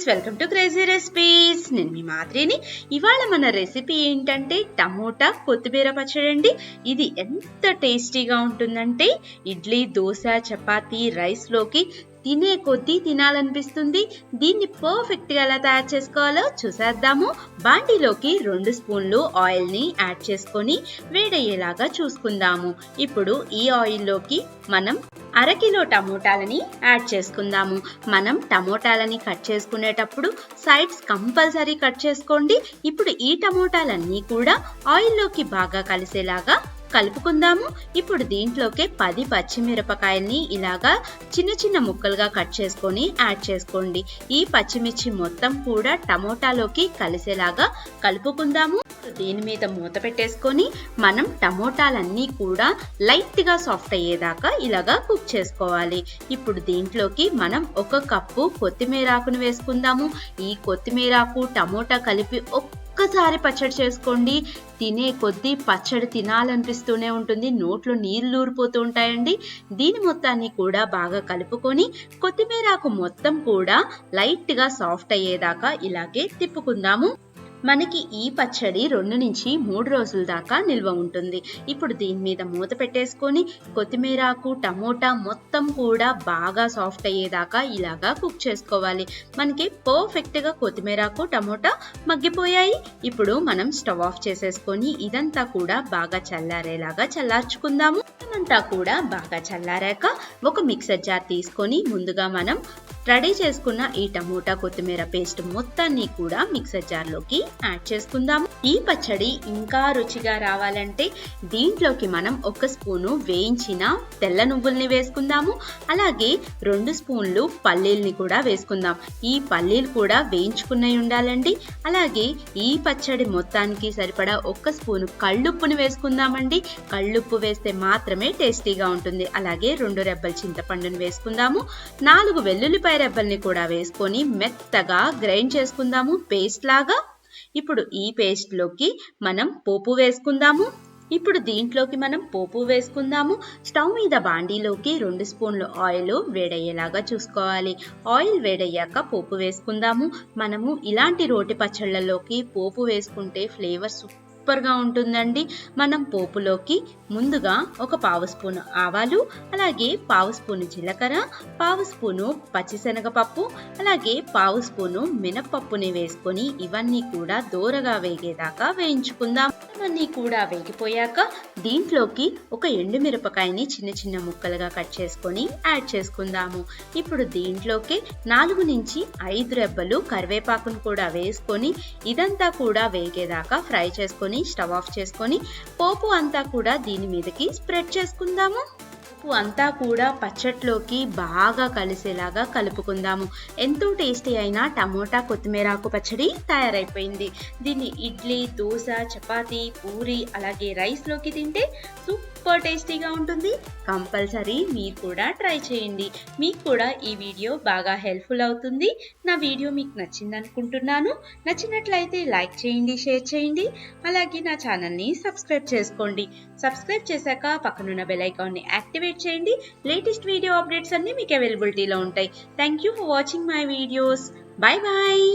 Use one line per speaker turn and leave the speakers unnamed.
Friends welcome to crazy recipes నేను మీ మాదిరిని ఇవాళ మన రెసిపీ ఏంటంటే టమోటా కొత్తిమీర పచ్చడి అండి. ఇది ఎంత టేస్టీగా ఉంటుందంటే ఇడ్లీ దోశ చపాతీ రైస్లోకి తినే కొద్దీ తినాలనిపిస్తుంది. దీన్ని పర్ఫెక్ట్గా ఎలా తయారు చేసుకోవాలో చూసేద్దాము. బాండీలోకి రెండు స్పూన్లు ఆయిల్ని యాడ్ చేసుకొని వేడయ్యేలాగా చూసుకుందాము. ఇప్పుడు ఈ ఆయిల్లోకి మనం అరకిలో టమోటాలని యాడ్ చేసుకుందాము. మనం టమోటాలని కట్ చేసుకునేటప్పుడు సైడ్స్ కంపల్సరీ కట్ చేసుకోండి. ఇప్పుడు ఈ టమోటాలన్నీ కూడా ఆయిల్లోకి బాగా కలిసేలాగా కలుపుకుందాము. ఇప్పుడు దీంట్లోకి పది పచ్చిమిరపకాయల్ని ఇలాగా చిన్న చిన్న ముక్కలుగా కట్ చేసుకొని యాడ్ చేసుకోండి. ఈ పచ్చిమిర్చి మొత్తం కూడా టమోటాలోకి కలిసేలాగా కలుపుకుందాము. దీని మీద మూత పెట్టేసుకొని మనం టమోటాలన్నీ కూడా లైట్గా సాఫ్ట్ అయ్యేదాకా ఇలాగా కుక్ చేసుకోవాలి. ఇప్పుడు దీంట్లోకి మనం ఒక కప్పు కొత్తిమీరాకును వేసుకుందాము. ఈ కొత్తిమీరాకు టమోటా కలిపి ఒక్కసారి పచ్చడి చేసుకోండి. తినే కొద్దీ పచ్చడి తినాలనిపిస్తూనే ఉంటుంది. నోట్లో నీళ్ళు ఊరిపోతూ ఉంటాయండి. దీని మొత్తాన్ని కూడా బాగా కలుపుకొని కొత్తిమీరాకు మొత్తం కూడా లైట్గా సాఫ్ట్ అయ్యేదాకా ఇలాగే తిప్పుకుందాము. మనకి ఈ పచ్చడి రెండు నుంచి మూడు రోజుల దాకా నిల్వ ఉంటుంది. ఇప్పుడు దీని మీద మూత పెట్టేసుకొని కొత్తిమీరాకు టమోటా మొత్తం కూడా బాగా సాఫ్ట్ అయ్యేదాకా ఇలాగా కుక్ చేసుకోవాలి. మనకి పర్ఫెక్ట్గా కొత్తిమీరాకు టమోటా మగ్గిపోయాయి. ఇప్పుడు మనం స్టవ్ ఆఫ్ చేసేసుకొని ఇదంతా కూడా బాగా చల్లారేలాగా చల్లార్చుకుందాము. అంతా కూడా బాగా చల్లారాక ఒక మిక్సర్ జార్ తీసుకొని ముందుగా మనం రెడీ చేసుకున్న ఈ టమోటా కొత్తిమీర పేస్ట్ మొత్తాన్ని కూడా మిక్సర్ జార్లోకి యాడ్ చేసుకుందాము. ఈ పచ్చడి ఇంకా రుచిగా రావాలంటే దీంట్లోకి మనం ఒక స్పూను వేయించిన తెల్ల నువ్వుల్ని వేసుకుందాము. అలాగే రెండు స్పూన్లు పల్లీల్ని కూడా వేసుకుందాం. ఈ పల్లీలు కూడా వేయించుకున్నవి ఉండాలండి. అలాగే ఈ పచ్చడి మొత్తానికి సరిపడా ఒక్క స్పూను కళ్ళుప్పుని వేసుకుందామండి. కళ్ళుప్పు వేస్తే మాత్రమే టేస్టీగా ఉంటుంది. అలాగే రెండు రెబ్బల చింతపండును వేసుకుందాము. నాలుగు వెల్లుల్లిపాయ రెబ్బల్ని కూడా వేసుకొని మెత్తగా గ్రైండ్ చేసుకుందాము. పేస్ట్ లాగా. ఇప్పుడు ఈ పేస్ట్లోకి మనం పోపు వేసుకుందాము. ఇప్పుడు దీంట్లోకి మనం పోపు వేసుకుందాము. స్టవ్ మీద బాండీలోకి రెండు స్పూన్లు ఆయిల్ వేడయ్యేలాగా చూసుకోవాలి. ఆయిల్ వేడయ్యాక పోపు వేసుకుందాము. మనము ఇలాంటి రోటి పచ్చళ్ళలోకి పోపు వేసుకుంటే ఫ్లేవర్ సూపర్గా ఉంటుందండి. మనం పోపులోకి ముందుగా ఒక పావు స్పూను ఆవాలు అలాగే పావు స్పూను జీలకర్ర పావు స్పూను పచ్చిశనగపప్పు అలాగే పావు స్పూను మినప్పప్పుని వేసుకొని ఇవన్నీ కూడా దోరగా వేగేదాకా వేయించుకుందాం. ఇవన్నీ కూడా వేగిపోయాక దీంట్లోకి ఒక ఎండుమిరపకాయని చిన్న చిన్న ముక్కలుగా కట్ చేసుకొని యాడ్ చేసుకుందాము. ఇప్పుడు దీంట్లోకి నాలుగు నుంచి ఐదు రెబ్బలు కరివేపాకును కూడా వేసుకొని ఇదంతా కూడా వేగేదాకా ఫ్రై చేసుకొని స్టవ్ ఆఫ్ చేసుకొని పోపు అంతా కూడా దీని మీదకి స్ప్రెడ్ చేసుకుందాము. ఉప్పు అంతా కూడా పచ్చట్లోకి బాగా కలిసేలాగా కలుపుకుందాము. ఎంతో టేస్టీ అయిన టమోటా కొత్తిమీరాకు పచ్చడి తయారైపోయింది. దీన్ని ఇడ్లీ దోశ చపాతీ పూరి అలాగే రైస్లోకి తింటే సూపర్ టేస్టీగా ఉంటుంది. కంపల్సరీ మీరు కూడా ట్రై చేయండి. మీకు కూడా ఈ వీడియో బాగా హెల్ప్ఫుల్ అవుతుంది. నా వీడియో మీకు నచ్చింది అనుకుంటున్నాను నచ్చినట్లయితే లైక్ చేయండి షేర్ చేయండి. అలాగే నా ఛానల్ని సబ్స్క్రైబ్ చేసుకోండి. సబ్స్క్రైబ్ చేశాక పక్కనున్న బెల్ ఐకాన్ని యాక్టివేట్ చేయండి. లేటెస్ట్ వీడియో అప్డేట్స్ అన్నీ మీకు అవైలబిలిటీలో ఉంటాయి. Thank you for watching my videos. Bye bye